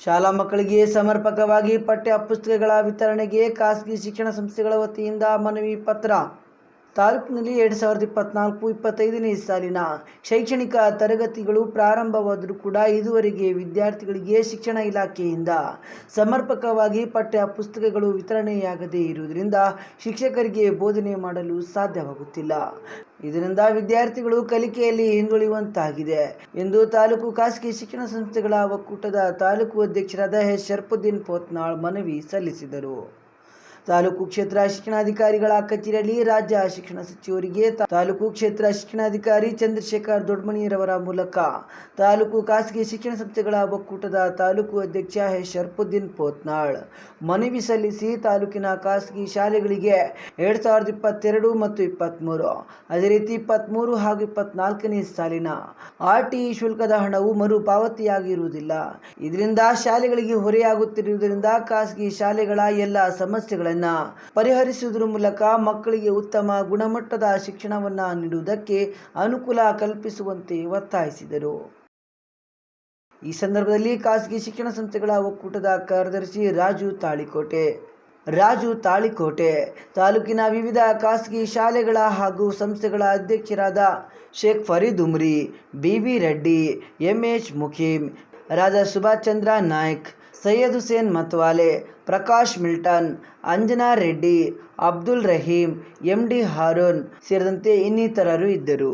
ಶಾಲಾ ಮಕ್ಕಳಿಗೆ ಸಮರ್ಪಕವಾಗಿ ಪಠ್ಯ ಪುಸ್ತಕಗಳ ವಿತರಣೆಗೆ ಖಾಸಗಿ ಶಿಕ್ಷಣ ಸಂಸ್ಥೆಗಳ ವತಿಯಿಂದ ಮನವಿ ಪತ್ರ ತಾಲೂಕಿನಲ್ಲಿ ಎರಡು ಸಾವಿರದ ಇಪ್ಪತ್ನಾಲ್ಕು, ಇಪ್ಪತ್ತೈದನೇ ಸಾಲಿನ ಶೈಕ್ಷಣಿಕ ತರಗತಿಗಳು ಪ್ರಾರಂಭವಾದರೂ ಕೂಡ ಇದುವರೆಗೆ ವಿದ್ಯಾರ್ಥಿಗಳಿಗೆ ಶಿಕ್ಷಣ ಇಲಾಖೆಯಿಂದ ಸಮರ್ಪಕವಾಗಿ ಪಠ್ಯ ಪುಸ್ತಕಗಳು ವಿತರಣೆಯಾಗದೇ ಇರುವುದರಿಂದ ಶಿಕ್ಷಕರಿಗೆ ಬೋಧನೆ ಮಾಡಲು ಸಾಧ್ಯವಾಗುತ್ತಿಲ್ಲ. ಇದರಿಂದ ವಿದ್ಯಾರ್ಥಿಗಳು ಕಲಿಕೆಯಲ್ಲಿ ಹಿಂದುಳಿಯುವಂತಾಗಿದೆ ಎಂದು ತಾಲೂಕು ಖಾಸಗಿ ಶಿಕ್ಷಣ ಸಂಸ್ಥೆಗಳ ಒಕ್ಕೂಟದ ತಾಲೂಕು ಅಧ್ಯಕ್ಷರಾದ ಎಸ್. ಶರ್ಫುದ್ದೀನ್ ಪೋತ್ನಾಳ್ ಮನವಿ ಸಲ್ಲಿಸಿದರು. ತಾಲೂಕು ಕ್ಷೇತ್ರ ಶಿಕ್ಷಣಾಧಿಕಾರಿಗಳ ಕಚೇರಿಯಲ್ಲಿ ರಾಜ್ಯ ಶಿಕ್ಷಣ ಸಚಿವರಿಗೆ ತಾಲೂಕು ಕ್ಷೇತ್ರ ಶಿಕ್ಷಣಾಧಿಕಾರಿ ಚಂದ್ರಶೇಖರ್ ದೊಡ್ಮಣಿಯರವರ ಮೂಲಕ ತಾಲೂಕು ಖಾಸಗಿ ಶಿಕ್ಷಣ ಸಂಸ್ಥೆಗಳ ಒಕ್ಕೂಟದ ತಾಲೂಕು ಅಧ್ಯಕ್ಷ ಎಸ್ ಶರ್ಫುದ್ದೀನ್ ಪೋತ್ನಾಳ್. ಮನವಿ ಸಲ್ಲಿಸಿ ತಾಲೂಕಿನ ಖಾಸಗಿ ಶಾಲೆಗಳಿಗೆ ಎರಡ್ ಸಾವಿರದ ಇಪ್ಪತ್ತೆರಡು ಮತ್ತು ಇಪ್ಪತ್ತ್ಮೂರು ಅದೇ ರೀತಿ ಇಪ್ಪತ್ತ್ಮೂರು ಹಾಗೂ ಇಪ್ಪತ್ನಾಲ್ಕನೇ ಸಾಲಿನ ಆರ್ ಟಿ ಶುಲ್ಕದ ಹಣವು ಮರುಪಾವತಿಯಾಗಿರುವುದಿಲ್ಲ. ಇದರಿಂದ ಶಾಲೆಗಳಿಗೆ ಹೊರೆಯಾಗುತ್ತಿರುವುದರಿಂದ ಖಾಸಗಿ ಶಾಲೆಗಳ ಎಲ್ಲ ಸಮಸ್ಯೆಗಳನ್ನು ಪರಿಹರಿಸುವುದರ ಮೂಲಕ ಮಕ್ಕಳಿಗೆ ಉತ್ತಮ ಗುಣಮಟ್ಟದ ಶಿಕ್ಷಣವನ್ನು ನೀಡುವುದಕ್ಕೆ ಅನುಕೂಲ ಕಲ್ಪಿಸುವಂತೆ ಒತ್ತಾಯಿಸಿದರು. ಈ ಸಂದರ್ಭದಲ್ಲಿ ಖಾಸಗಿ ಶಿಕ್ಷಣ ಸಂಸ್ಥೆಗಳ ಒಕ್ಕೂಟದ ಕಾರ್ಯದರ್ಶಿ ರಾಜು ತಾಳಿಕೋಟೆ. ರಾಜು ತಾಳಿಕೋಟೆ ತಾಲೂಕಿನ ವಿವಿಧ ಖಾಸಗಿ ಶಾಲೆಗಳ ಹಾಗೂ ಸಂಸ್ಥೆಗಳ ಅಧ್ಯಕ್ಷರಾದ Sheikh Farid Umri, B Reddy, M H Mukheem Raja Subhash Chandra Naik Syed Hussain Matwale Prakash Milton, Anjana Reddy, Abdul Rahim M D Haroon ಸೇರಿದಂತೆ ಇನ್ನಿತರರು ಇದ್ದರು.